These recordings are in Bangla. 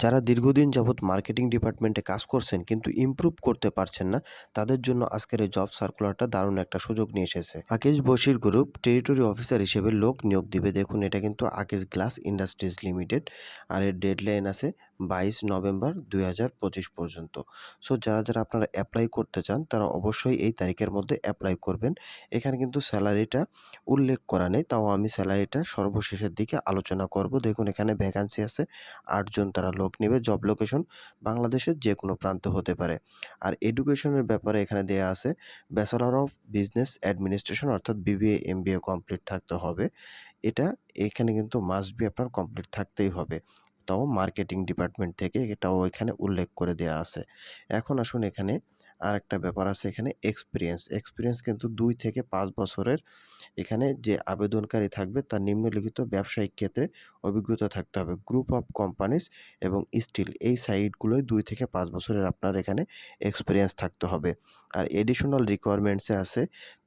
যারা দীর্ঘদিন যাবৎ মার্কেটিং ডিপার্টমেন্টে কাজ করছেন কিন্তু ইম্প্রুভ করতে পারছেন না, তাদের জন্য আজকের এই জব সার্কুলারটা দারুণ একটা সুযোগ নিয়ে এসেছে। Akij Bashir group territory officer হিসেবে লোক নিয়োগ দিবে। দেখুন, এটা কিন্তু আকেশ গ্লাস ইন্ডাস্ট্রিজ লিমিটেড আর এর ডেডলাইন আছে বাইশ নভেম্বর দুই হাজার পঁচিশ পর্যন্ত। সো যারা যারা আপনারা অ্যাপ্লাই করতে চান, তারা অবশ্যই এই তারিখের মধ্যে অ্যাপ্লাই করবেন। এখানে কিন্তু স্যালারিটা উল্লেখ করা নেই, তাও আমি স্যালারিটা সর্বশেষের দিকে আলোচনা করব। দেখুন, এখানে ভ্যাকান্সি আছে আটজন তারা লোক নেবে জব লোকেশন বাংলাদেশের যে কোনো প্রান্ত হতে পারে। আর এডুকেশনের ব্যাপারে এখানে দেয়া আছে ব্যাচেলর অফ বিজনেস অ্যাডমিনিস্ট্রেশন অর্থাৎ বিবিএ এমবিএ কমপ্লিট থাকতে হবে। এটা এখানে কিন্তু মাস্ট বি আপনার কমপ্লিট থাকতেই হবে। তাও মার্কেটিং ডিপার্টমেন্ট থেকে এটাও এখানে উল্লেখ করে দেওয়া আছে। এখন আসুন এখানে আর একটা ব্যাপার আছে এখানে এক্সপিরিয়েন্স এক্সপিরিয়েন্স কিন্তু দুই থেকে পাঁচ বছরের এখানে যে আবেদনকারী থাকবে তার নিম্নলিখিত ব্যবসায়িক ক্ষেত্রে অভিজ্ঞতা থাকতে হবে। গ্রুপ অফ কোম্পানিজ এবং স্টিল এই সাইটগুলোয় দুই থেকে পাঁচ বছরের আপনার এখানে এক্সপিরিয়েন্স থাকতে হবে। আর এডিশনাল রিকোয়ারমেন্টসে আছে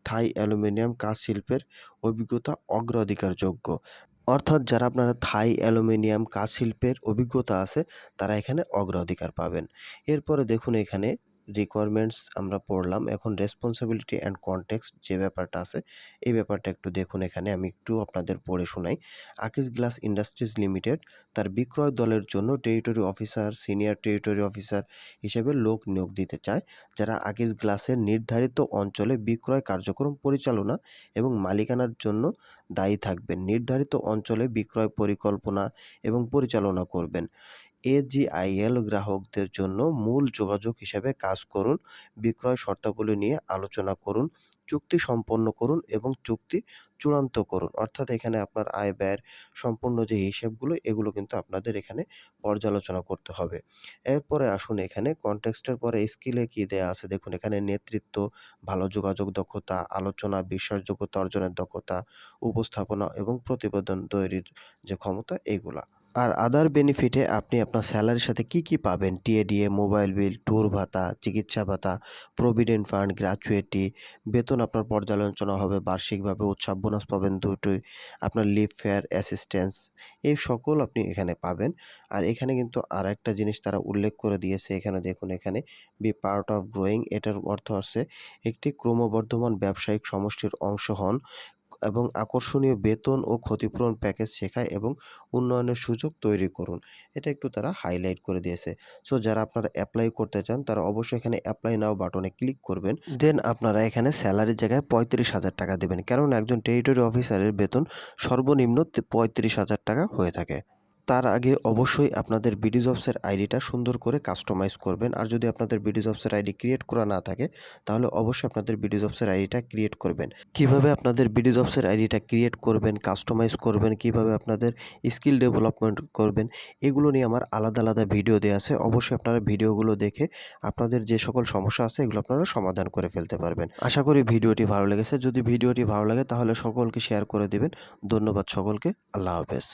থাই অ্যালুমিনিয়াম কাজ শিল্পের অভিজ্ঞতা অগ্রাধিকারযোগ্য। অর্থাৎ যারা আপনারা থাই অ্যালুমিনিয়াম কাজ শিল্পের অভিজ্ঞতা আছে, তারা এখানে অগ্রাধিকার পাবেন। এরপরে দেখুন এখানে রিকোয়ারমেন্টস আমরা পড়লাম। এখন রেসপন্সিবিলিটি অ্যান্ড কনটেক্সট যে ব্যাপারটা আছে, এই ব্যাপারটা একটু দেখুন এখানে, আমি একটু আপনাদের পড়ে শোনাই। আকিস গ্লাস ইন্ডাস্ট্রিজ লিমিটেড, তার বিক্রয় দলের জন্য territory officer senior territory officer হিসেবে লোক নিয়োগ দিতে চায়, যারা আকিস গ্লাসের নির্ধারিত অঞ্চলে বিক্রয় কার্যক্রম পরিচালনা এবং মালিকানার জন্য দায়ী থাকবেন। নির্ধারিত অঞ্চলে বিক্রয় পরিকল্পনা এবং পরিচালনা করবেন। এজিআইএল গ্রাহকদের জন্য মূল যোগাযোগ হিসেবে কাজ করুন, বিক্রয় শর্তাবলী নিয়ে আলোচনা করুন, চুক্তি সম্পন্ন করুন এবং চুক্তি চূড়ান্ত করুন। অর্থাৎ এখানে আপনার আয় ব্যয়ের সম্পূর্ণ যে হিসেবগুলো, এগুলো কিন্তু আপনাদের এখানে পর্যালোচনা করতে হবে। এরপরে আসুন এখানে কনটেক্সটের পরে স্কিলে কি দেয়া আছে? দেখুন এখানে নেতৃত্ব, ভালো যোগাযোগ দক্ষতা, আলোচনা, বিশ্বাসযোগ্যতা, অর্জনের দক্ষতা, উপস্থাপনা এবং প্রতিবেদন তৈরির যে ক্ষমতা, এগুলা। আর আদার বেনিফিটে আপনি আপনার স্যালারির সাথে কি কি পাবেন? টিএডিএ মোবাইল বিল ট্যুর ভাতা, চিকিৎসা ভাতা প্রভিডেন্ট ফান্ড গ্র্যাচুয়েটি বেতন আপনার পর্যালোচনা হবে, বার্ষিকভাবে উৎসব বোনাস পাবেন দুটোই, আপনার লিভ ফেয়ার অ্যাসিস্ট্যান্স এই সকল আপনি এখানে পাবেন। আর এখানে কিন্তু আর একটা জিনিস তারা উল্লেখ করে দিয়েছে, এখানে দেখুন এখানে বি পার্ট অফ গ্রোয়িং এটার অর্থ হচ্ছে একটি ক্রমবর্ধমান ব্যবসায়িক সমষ্টির অংশ হন। এবং আকর্ষণীয় বেতন ও ক্ষতিপূরণ প্যাকেজ শেখায় এবং উন্নয়নের সুযোগ তৈরি করুন। এটা একটু তারা হাইলাইট করে দিয়েছে। সো যারা আপনারা অ্যাপ্লাই করতে চান, তারা অবশ্যই এখানে অ্যাপ্লাই নাও বাটনে ক্লিক করবেন। দেন আপনারা এখানে স্যালারির জায়গায় পঁয়ত্রিশ হাজার টাকা দেবেন। কারণ একজন টেরিটরি অফিসারের বেতন সর্বনিম্ন পঁয়ত্রিশ হাজার টাকা হয়ে থাকে। তার আগে অবশ্যই আপনাদের বিডি জবসের আইডিটা সুন্দর করে কাস্টমাইজ করবেন। আর যদি আপনাদের বিডি জবসের আইডি ক্রিয়েট করা না থাকে, তাহলে অবশ্যই আপনাদের বিডি জবসের আইডিটা ক্রিয়েট করবেন। কীভাবে আপনাদের বিডি জবসের আইডিটা ক্রিয়েট করবেন কাস্টমাইজ করবেন, কীভাবে আপনাদের স্কিল ডেভেলপমেন্ট করবেন, এগুলো নিয়ে আমার আলাদা আলাদা ভিডিও দেওয়া আছে। অবশ্যই আপনারা ভিডিওগুলো দেখে আপনাদের যে সকল সমস্যা আছে, এগুলো আপনারা সমাধান করে ফেলতে পারবেন। আশা করি ভিডিওটি ভালো লেগেছে। যদি ভিডিওটি ভালো লাগে, তাহলে সকলকে শেয়ার করে দেবেন। ধন্যবাদ সকলকে। আল্লাহ হাফেজ।